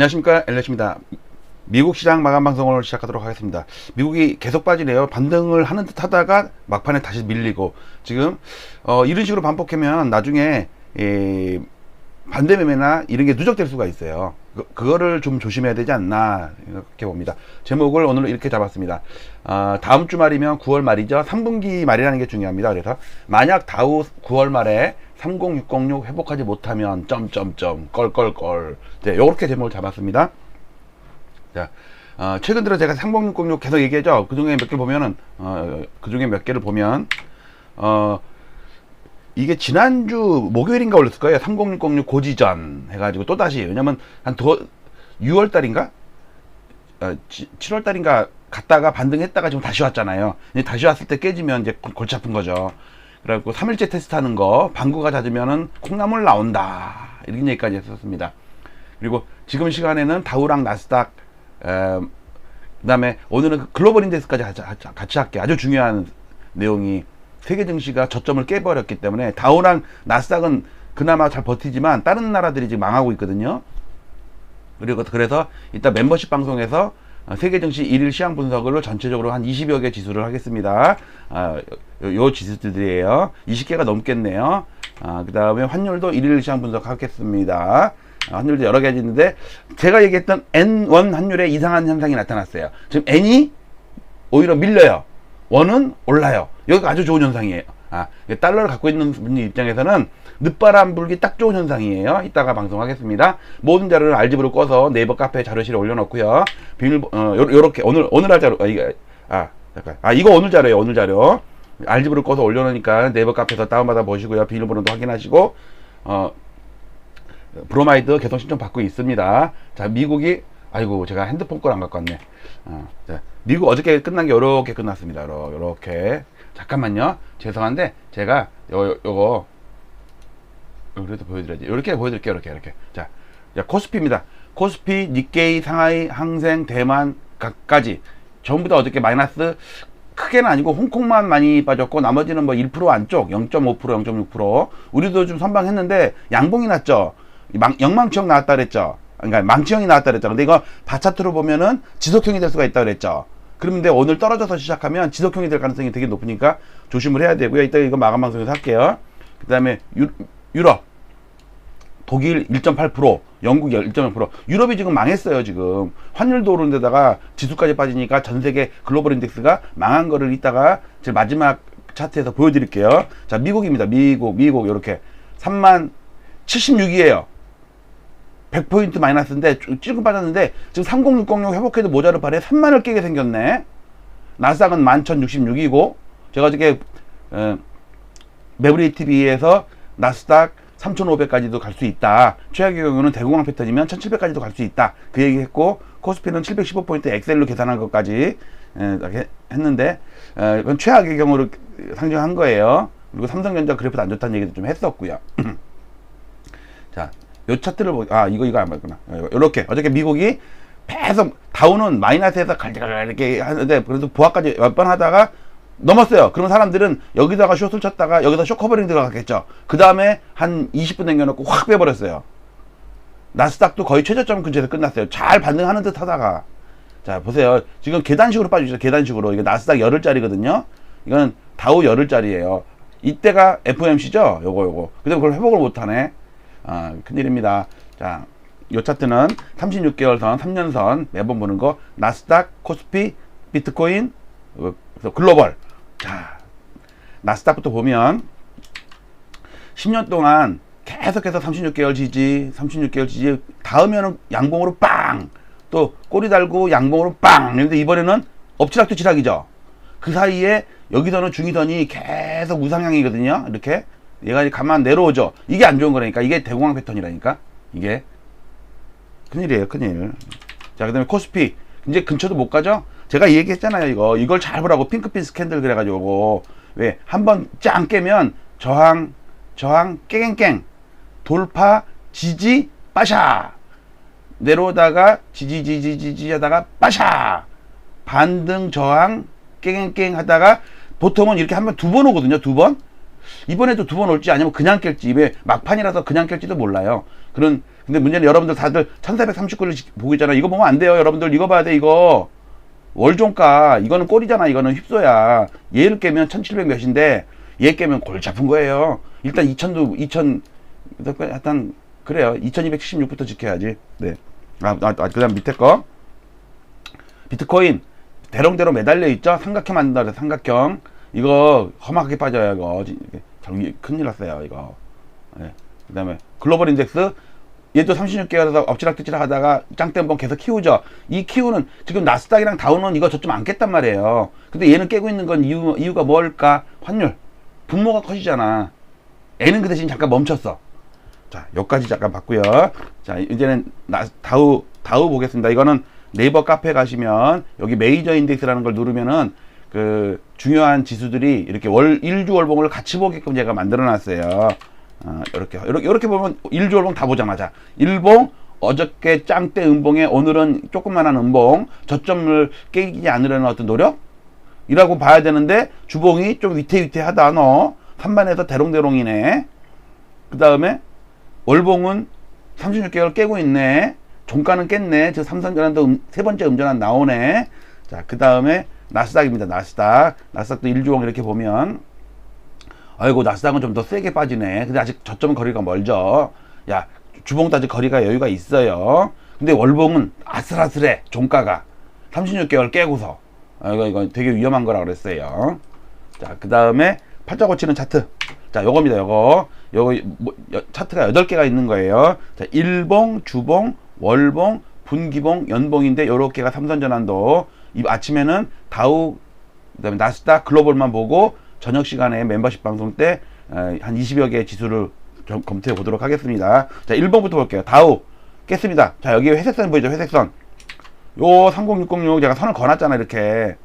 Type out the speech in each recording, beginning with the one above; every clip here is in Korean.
안녕하십니까 엘레시입니다. 미국 시장 마감 방송을 시작하도록 하겠습니다. 미국이 계속 빠지네요. 반등을 하는 듯 하다가 막판에 다시 밀리고 지금 어, 이런 식으로 반복하면 나중에 이 반대 매매나 이런 게 누적될 수가 있어요. 그, 그거를 좀 조심해야 되지 않나 이렇게 봅니다. 제목을 오늘 이렇게 잡았습니다. 아, 다음 주 말이면 9월 말이죠. 3분기 말이라는 게 중요합니다. 그래서 만약 다우 9월 말에 30606 회복하지 못하면 점점점 껄껄껄 네, 요렇게 제목을 잡았습니다. 자, 어, 최근 들어 제가 30606 계속 얘기하죠. 그 중에 몇 개 보면은 어, 그 중에 몇 개를 보면 어 이게 지난주 목요일인가 올렸을 거예요. 30606 고지전 해가지고 또 다시 왜냐면 한 더 6월 달인가 어, 7월 달인가 갔다가 반등했다가 지금 다시 왔잖아요. 다시 왔을 때 깨지면 이제 골- 골치 아픈 거죠. 그래갖고 3일째 테스트하는 거 방구가 잦으면은 콩나물 나온다 이런 얘기까지 했었습니다. 그리고 지금 시간에는 다우랑 나스닥 에, 그다음에 오늘은 그 글로벌 인덱스까지 같이, 할게 아주 중요한 내용이 세계 증시가 저점을 깨버렸기 때문에 다우랑 나스닥은 그나마 잘 버티지만 다른 나라들이 지금 망하고 있거든요. 그리고 그래서 이따 멤버십 방송에서 어, 세계 증시 일일 시황 분석을 전체적으로 한 20여 개 지수를 하겠습니다. 아, 요, 요 지수들이에요. 20개가 넘겠네요. 아, 그 다음에 환율도 일일 시황 분석하겠습니다. 아, 환율도 여러 가지 있는데 제가 얘기했던 N1 환율에 이상한 현상이 나타났어요. 지금 N이 오히려 밀려요. 원은 올라요. 여기가 아주 좋은 현상이에요. 아, 달러를 갖고 있는 분 입장에서는 늦바람 불기 딱 좋은 현상이에요. 이따가 방송하겠습니다. 모든 자료를 알집으로 꺼서 네이버 카페 자료실에 올려놓고요. 비밀, 어, 요, 요렇게, 오늘, 오늘 할 자료, 아, 이거, 아, 잠깐. 아, 이거 오늘 자료예요. 오늘 자료. 알집으로 꺼서 올려놓으니까 네이버 카페에서 다운받아 보시고요. 비밀번호도 확인하시고, 어, 브로마이드 개통 신청 받고 있습니다. 자, 미국이 아이고 제가 핸드폰 걸 안 갖고 왔네. 어, 자, 미국 어저께 끝난 게 요렇게 끝났습니다. 요렇게 잠깐만요. 죄송한데 제가 요, 요 요거 그래도 보여드려야지. 요렇게 보여드릴게요. 이렇게 이렇게. 자, 자 코스피입니다. 코스피, 니케이, 상하이, 항생, 대만 각까지 전부 다 어저께 마이너스 크게는 아니고 홍콩만 많이 빠졌고 나머지는 뭐 1% 안쪽 0.5% 0.6% 우리도 좀 선방했는데 양봉이 났죠 망, 영망치형 나왔다 그랬죠 그러니까 망치형이 나왔다 그랬죠 근데 이거 바차트로 보면은 지속형이 될 수가 있다 그랬죠 그런데 오늘 떨어져서 시작하면 지속형이 될 가능성이 되게 높으니까 조심을 해야 되고요 이따 이거 마감 방송에서 할게요 그 다음에 유럽 독일 1.8%, 영국 1.1%. 유럽이 지금 망했어요, 지금. 환율도 오른 데다가 지수까지 빠지니까 전 세계 글로벌 인덱스가 망한 거를 이따가 제 마지막 차트에서 보여드릴게요. 자, 미국입니다. 미국, 미국, 요렇게. 3만 76이에요. 100포인트 마이너스인데, 찔끔 빠졌는데, 지금 30606 회복해도 모자를 바래 3만을 깨게 생겼네. 나스닥은 11,066이고, 제가 어저께, 어, 매브리 TV에서 나스닥 3,500까지도 갈 수 있다. 최악의 경우는 대공황 패턴이면 1,700까지도 갈 수 있다. 그 얘기 했고, 코스피는 715포인트 엑셀로 계산한 것까지 에, 이렇게 했는데, 에, 그건 최악의 경우를 상정한 거예요. 그리고 삼성전자 그래프도 안 좋다는 얘기도 좀 했었고요. 자, 요 차트를 보, 아, 이거, 이거 안 봤구나. 요렇게. 어저께 미국이 계속 다운은 마이너스에서 갈갈갈 이렇게 하는데, 그래도 보합까지 몇 번 하다가 넘었어요. 그러면 사람들은 여기다가 숏을 쳤다가 여기다 숏 커버링 들어갔겠죠. 그 다음에 한 20분 남겨놓고 확 빼버렸어요. 나스닥도 거의 최저점 근처에서 끝났어요. 잘 반등하는 듯 하다가. 자, 보세요. 지금 계단식으로 빠지죠. 계단식으로. 이게 나스닥 열흘짜리거든요. 이건 다우 열흘짜리예요. 이때가 FOMC죠? 요거, 요거. 근데 그걸 회복을 못하네. 아, 큰일입니다. 자, 요 차트는 36개월 선, 3년 선 매번 보는 거. 나스닥, 코스피, 비트코인, 어, 글로벌. 자, 나스닥부터 보면 10년 동안 계속해서 36개월 지지, 36개월 지지, 다음에는 양봉으로 빵! 또 꼬리 달고 양봉으로 빵! 근데 이번에는 엎치락뒤치락이죠. 그 사이에 여기서는 중위선이 계속 우상향이거든요. 이렇게. 얘가 이제 가만 내려오죠. 이게 안 좋은 거라니까. 이게 대공황 패턴이라니까. 이게. 큰일이에요, 큰일. 자, 그 다음에 코스피. 이제 근처도 못 가죠? 제가 얘기했잖아요, 이거. 이걸 잘 보라고. 핑크빛 스캔들 그래가지고. 왜? 한번 짱 깨면 저항, 저항, 깽깽깽. 돌파, 지지, 빠샤. 내려오다가 지지, 지지, 지지 하다가 빠샤. 반등, 저항, 깽깽깽 하다가 보통은 이렇게 한 번 두 번 오거든요, 두 번. 이번에도 두 번 올지 아니면 그냥 깰지 입에 막판이라서 그냥 깰지도 몰라요. 그런 근데 문제는 여러분들 다들 1439를 보고 있잖아요. 이거 보면 안 돼요. 여러분들 이거 봐야 돼. 이거 월종가 이거는 꼴이잖아. 이거는 휩소야. 얘를 깨면 1700 몇인데 얘 깨면 골 잡은 거예요. 일단 2000도 2000 일단 그래요. 2276부터 지켜야지. 네. 아, 아, 아 그다음 밑에 거 비트코인 대롱대로 매달려 있죠. 삼각형 만든다 그래 삼각형. 이거 험하게 빠져요. 이거 진- 이게 정- 큰일 났어요. 이거. 예. 그다음에 글로벌 인덱스 얘도 36개월에서 엎치락뒤치락 하다가 짱대 한번 계속 키우죠. 이 키우는 지금 나스닥이랑 다우는 이거 저점 안 깼단 말이에요. 근데 얘는 깨고 있는 건 이유, 이유가 뭘까? 환율. 분모가 커지잖아. 얘는 그 대신 잠깐 멈췄어. 자, 여기까지 잠깐 봤고요. 자, 이제는 나, 다우 다우 보겠습니다. 이거는 네이버 카페 가시면 여기 메이저 인덱스라는 걸 누르면은 그 중요한 지수들이 이렇게 월 일주 월봉을 같이 보게끔 제가 만들어 놨어요. 어, 이렇게 이렇게 보면 일주 월봉 다 보자마자 일봉 어저께 짱대 음봉에 오늘은 조그만한 음봉 저점을 깨지 않으려는 어떤 노력 이라고 봐야 되는데 주봉이 좀 위태위태하다 너 3만에서 대롱대롱이네 그 다음에 월봉은 36개월 깨고 있네. 종가는 깼네. 저 삼성전환도 음, 세 번째 음전환 나오네. 자, 그 다음에 나스닥입니다. 나스닥. 나스닥도 일주봉 이렇게 보면 아이고 나스닥은 좀 더 세게 빠지네. 근데 아직 저점 거리가 멀죠. 야, 아직 거리가 여유가 있어요. 근데 월봉은 아슬아슬해. 종가가 36개월 깨고서. 아, 이거 이거 되게 위험한 거라 그랬어요. 자, 그 다음에 팔자 고치는 차트. 자, 요겁니다, 요거. 요거, 뭐, 여- 차트가 8개가 있는 거예요. 자, 일봉, 주봉, 월봉, 분기봉, 연봉인데, 요렇게가 삼선전환도. 이 아침에는 다우, 그 다음에 나스닥, 글로벌만 보고, 저녁 시간에 멤버십 방송 때, 어, 한 20여 개의 지수를 좀 검토해 보도록 하겠습니다. 자, 1번부터 볼게요. 다우. 깼습니다. 자, 여기 회색선 보이죠? 회색선. 요 30606 제가 선을 거놨잖아, 이렇게.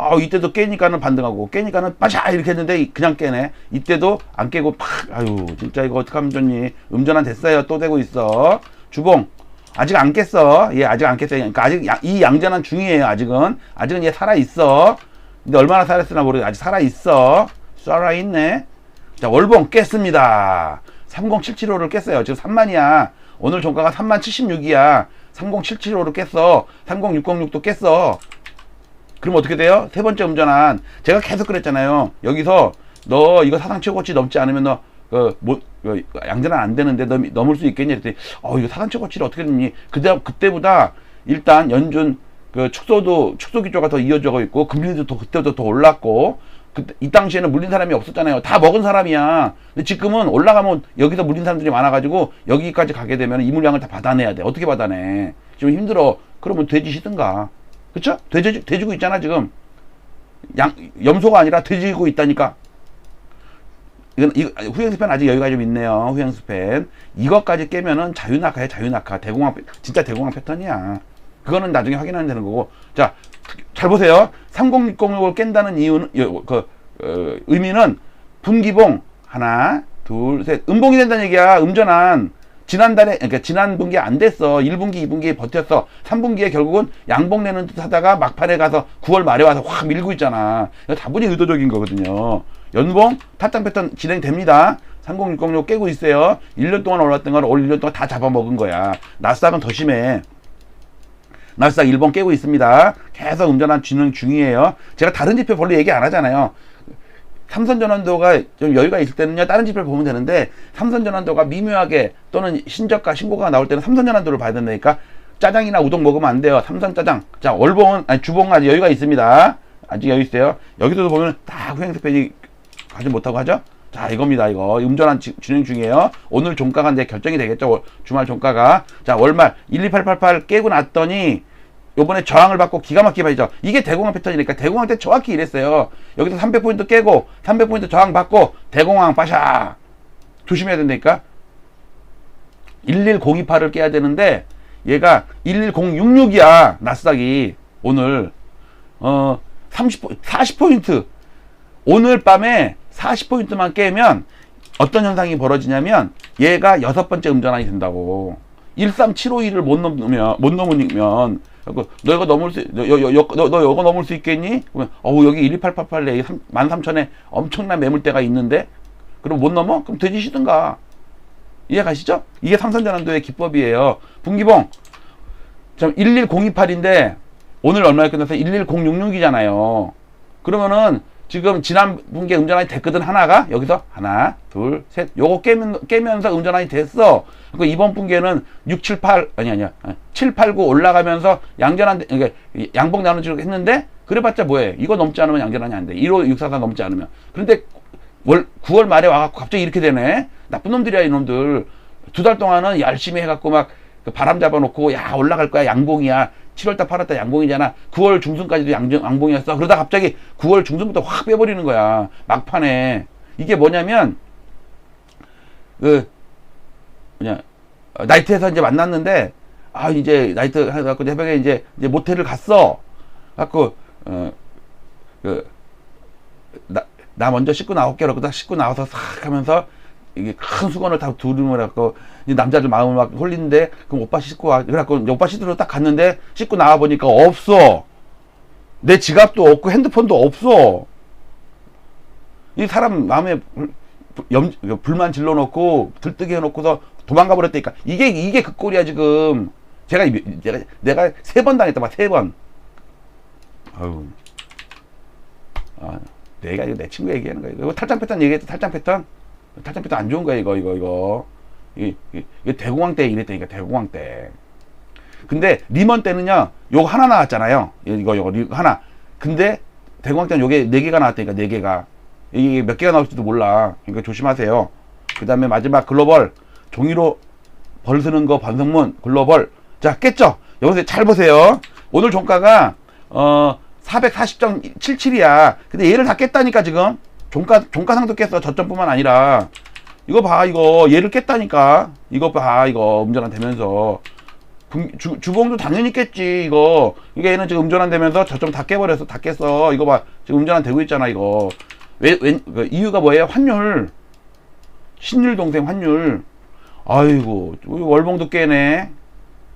아 이때도 깨니까는 반등하고 깨니까는 빠샤 이렇게 했는데 그냥 깨네 이때도 안 깨고 팍 아유 진짜 이거 어떡하면 좋니 음전환 됐어요 또 되고 있어 주봉 아직 안 깼어. 얘 아직 안 깼어요 그러니까 아직 야- 이 양전환 중이에요 아직은. 아직은 얘 살아있어. 근데 얼마나 살아있으나 모르겠어 아직 살아있어. 살아있네. 자 월봉 깼습니다. 30775를 깼어요. 지금 3만이야. 오늘 종가가 3만 76이야. 30775를 깼어. 30606도 깼어. 그럼 어떻게 돼요? 세 번째 음전환. 제가 계속 그랬잖아요. 여기서 너 이거 사상 최고치 넘지 않으면 너 그, 뭐, 그 양전환 안 되는데 넘, 넘을 수 있겠냐 했더니 어 이거 사상 최고치를 어떻게 됐니? 그때 그때보다 일단 연준 그 축소도 축소 기조가 더 이어져 있고 금리도 더 그때도 더 올랐고 그때 이 당시에는 물린 사람이 없었잖아요. 다 먹은 사람이야. 근데 지금은 올라가면 여기서 물린 사람들이 많아 가지고 여기까지 가게 되면 이 물량을 다 받아내야 돼. 어떻게 받아내? 지금 힘들어. 그러면 돼지시든가. 그쵸? 돼지, 돼지고 있잖아, 지금. 양, 염소가 아니라 돼지고 있다니까. 이건, 이거, 후행스팬 아직 여유가 좀 있네요. 후행스팬. 이것까지 깨면은 자유낙하야, 자유낙하. 대공황, 패- 진짜 대공황 패턴이야. 그거는 나중에 확인하면 되는 거고. 자, 잘 보세요. 3060을 깬다는 이유는, 요- 그, 어, 의미는 분기봉, 하나, 둘, 셋. 음봉이 된다는 얘기야. 음전환. 지난달에, 그러니까 지난 분기 안 됐어. 1분기, 2분기에 버텼어. 3분기에 결국은 양봉 내는 듯 하다가 막판에 가서 9월 말에 와서 확 밀고 있잖아. 이거 다분히 의도적인 거거든요. 연봉, 타당 패턴 진행됩니다. 3060로 깨고 있어요. 1년 동안 올랐던 걸 올 1년 동안 다 잡아먹은 거야. 나스닥은 더 심해. 나스닥 1번 깨고 있습니다. 계속 음전환 진행 중이에요. 제가 다른 지표 별로 얘기 안 하잖아요. 삼선전환도가 좀 여유가 있을 때는요 다른 지표를 보면 되는데 삼선전환도가 미묘하게 또는 신저가 신고가 나올 때는 삼선전환도를 봐야 된다니까. 짜장이나 우동 먹으면 안 돼요. 삼선 짜장. 자 월봉은 아니 주봉은 아직 여유가 있습니다. 아직 여유 있어요. 여기서도 보면 다 후행스팬이 가지 못하고 하죠? 자 이겁니다 이거. 음전환 지- 진행 중이에요. 오늘 종가가 이제 결정이 되겠죠. 월- 주말 종가가. 자 월말 12888 깨고 났더니 요번에 저항을 받고 기가 막히게 봐야죠. 이게 대공황 패턴이니까 대공황 때 정확히 이랬어요. 여기서 300포인트 깨고 300포인트 저항 받고 대공황 빠샤 조심해야 된다니까. 11028을 깨야 되는데 얘가 11066이야 나스닥이 오늘 어 30, 40포인트 오늘 밤에 40포인트만 깨면 어떤 현상이 벌어지냐면 얘가 여섯 번째 음전환이 된다고 13751을 못 넘으면 못 넘으면 그리고 너 이거 넘을 수, 너, 여, 여, 너, 너 이거 넘을 수 있겠니? 그러면, 어우, 여기 12888에 13,000에 엄청난 매물대가 있는데? 그럼 못 넘어? 그럼 돼지시든가. 이해 가시죠? 이게 삼선전환도의 기법이에요. 분기봉. 좀 11028인데, 오늘 얼마에 끝나서 11066이잖아요. 그러면은, 지금 지난 분기에 음전환이 됐거든, 하나가. 여기서 하나, 둘, 셋. 요거 깨면, 깨면서 음전환이 됐어. 그 이번 분기에는 6, 7, 8, 아니, 아니야. 7, 8, 9 올라가면서 양전환, 그러니까 양봉 나누기로 했는데, 그래봤자 뭐해. 이거 넘지 않으면 양전환이 안 돼. 1호 644 넘지 않으면. 그런데 월, 9월 말에 와갖고 갑자기 이렇게 되네. 나쁜 놈들이야, 이놈들. 두 달 동안은 열심히 해갖고 막그 바람 잡아놓고, 야, 올라갈 거야, 양봉이야. 7월달, 8월달 양봉이잖아. 9월 중순까지도 양, 양봉이었어. 그러다 갑자기 9월 중순부터 확 빼버리는 거야. 막판에. 이게 뭐냐면, 그, 뭐냐, 어, 나이트에서 이제 만났는데, 아, 이제 나이트 해갖고 새벽에 이제, 이제 모텔을 갔어. 갖고, 어, 그, 나, 나 먼저 씻고 나올게. 그러고 딱 씻고 나와서 싹 하면서, 이게 큰 수건을 다 두르면 갖고 이 남자들 마음을 막 홀리는데 그럼 오빠 씻고 와. 그래갖고 오빠 씻으러 딱 갔는데 씻고 나와 보니까 없어. 내 지갑도 없고 핸드폰도 없어. 이 사람 마음에 불, 염, 불만 질러놓고 들뜨게 해놓고서 도망가 버렸다니까. 이게 이게 그 꼴이야 지금. 제가 이- 내가 내가 세 번 당했다 막 세번. 아유. 아 내가 이거 내 친구 얘기하는 거야. 이거 탈장 패턴 얘기했지 탈장 패턴? 탈장 패턴 안 좋은 거야 이거 이거 이거 이, 이, 이게 대공황 때 이랬다니까 대공황 때. 근데 리먼 때는요 요거 하나 나왔잖아요. 이거 리- 하나. 근데 대공황 때는 요게 네 개가 나왔다니까 네 개가. 이게 몇 개가 나올지도 몰라. 그러니까 조심하세요. 그 다음에 마지막 글로벌. 종이로 벌 쓰는 거 반성문 글로벌. 자 깼죠? 여기서 잘 보세요. 오늘 종가가 어 440.77이야. 근데 얘를 다 깼다니까 지금. 종가 종가상도 깼어. 저점뿐만 아니라 이거 봐 이거. 얘를 깼다니까. 이거 봐 이거 음전환 되면서. 분- 주, 주봉도 당연히 깼지 이거. 이게 얘는 지금 음전환 되면서 저점 다 깨버렸어 다 깼어. 이거 봐. 지금 음전환 되고 있잖아 이거. 왜, 왜, 그 이유가 뭐예요? 환율. 신율 동생 환율. 아이고 월봉도 깨네.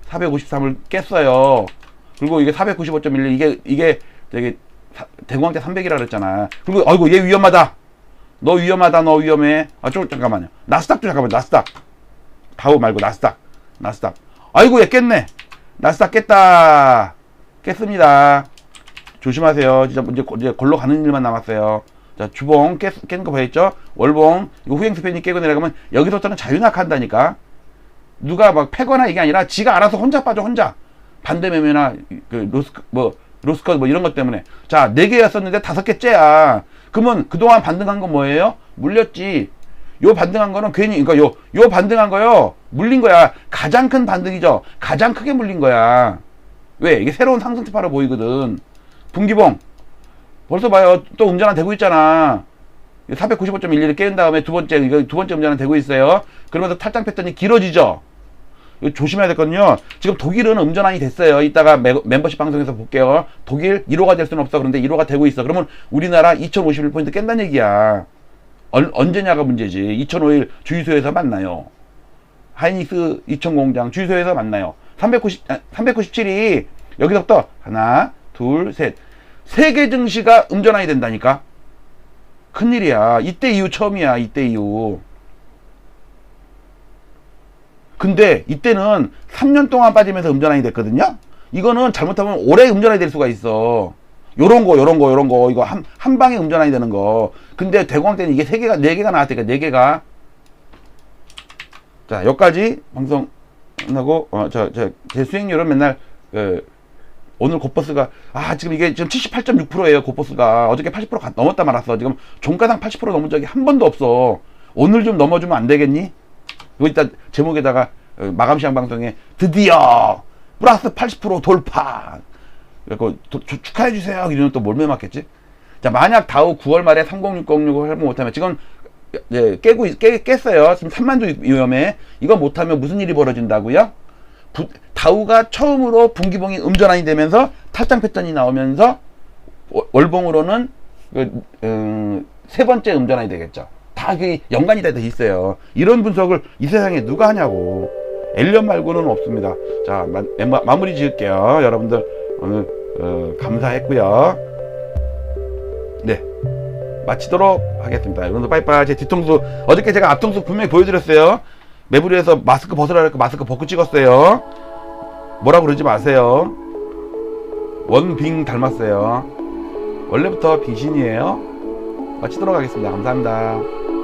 453을 깼어요. 그리고 이게 495.11 이게 이게 되게 사- 대공황 때 300이라 그랬잖아. 그리고 아이고 얘 위험하다 너 위험하다 너 위험해. 아 좀 잠깐만요. 나스닥도 잠깐만 나스닥. 다우 말고 나스닥. 나스닥. 아이고 얘 깼네. 나스닥 깼다. 깼습니다. 조심하세요. 진짜 이제, 고- 이제 골로 가는 일만 남았어요. 자 주봉 깼, 깨는 거 보였죠? 월봉. 이거 후행 스팬이 깨고 내려가면 여기서부터는 자유낙한다니까. 누가 막 패거나 이게 아니라 지가 알아서 혼자 빠져 혼자. 반대 매매나 그 로스크 뭐 로스컷 뭐 이런 것 때문에. 자네 개였었는데 다섯 개째야 그러면 그동안 반등한 건 뭐예요? 물렸지. 요 반등한 거는 괜히 그러니까 요 요 반등한 거요. 물린 거야. 가장 큰 반등이죠. 가장 크게 물린 거야. 왜? 이게 새로운 상승 트파로 보이거든. 분기봉. 벌써 봐요. 또 음전환 되고 있잖아. 495.11을 깨는 다음에 두 번째 이거 두 번째 음전환 되고 있어요. 그러면서 탈장 패턴이 길어지죠 조심해야 되거든요. 지금 독일은 음전환이 됐어요. 이따가 매- 멤버십 방송에서 볼게요. 독일 1호가 될 수는 없어. 그런데 1호가 되고 있어. 그러면 우리나라 2051포인트 깬다는 얘기야. 얼- 언제냐가 문제지. 2005일 주유소에서 만나요. 하이닉스 2000 공장 주유소에서 만나요. 390, 아, 397이 여기서부터 하나, 둘, 셋. 세계 증시가 음전환이 된다니까. 큰일이야. 이때 이후 처음이야. 이때 이후. 근데 이때는 3년 동안 빠지면서 음전환이 됐거든요. 이거는 잘못하면 오래 음전환이 될 수가 있어. 요런 거, 요런 거, 요런 거, 이거 한, 한 방에 음전환이 되는 거. 근데 대공황 때는 이게 세 개가, 네 개가 나왔다니까, 네 개가. 자, 여기까지 방송 끝나고, 어, 저, 저, 제 수익률은 맨날, 그, 오늘 고버스가, 아, 지금 이게 지금 78.6%예요, 고버스가. 어저께 80% 가- 넘었다 말았어. 지금 종가당 80% 넘은 적이 한 번도 없어. 오늘 좀 넘어주면 안 되겠니? 이거 이따 제목에다가 어, 마감 시장 방송에 드디어 플러스 80% 돌파. 그래고 축하해 주세요. 이러면 또 몰매 맞겠지? 자, 만약 다우 9월 말에 3060을 하면 못하면 지금 이제 깨고 있- 깨, 깼어요. 지금 3만도 위험해. 이거 못하면 무슨 일이 벌어진다고요? 부- 다우가 처음으로 분기봉이 음전환이 되면서 탈장 패턴이 나오면서 월- 월봉으로는 그, 음, 세 번째 음전환이 되겠죠. 다그 연관이 다 돼 있어요. 이런 분석을 이 세상에 누가 하냐고. 엘리언 말고는 없습니다. 자, 마, 마무리 지을게요. 여러분들 오늘 어, 감사했고요. 네. 마치도록 하겠습니다. 여러분들 빠이빠이. 제 뒤통수 어저께 제가 앞통수 분명히 보여드렸어요. 매부리에서 마스크 벗으라 그랬고 마스크 벗고 찍었어요. 뭐라 그러지 마세요. 원빙 닮았어요. 원래부터 빙신이에요. 마치도록 하겠습니다. 감사합니다.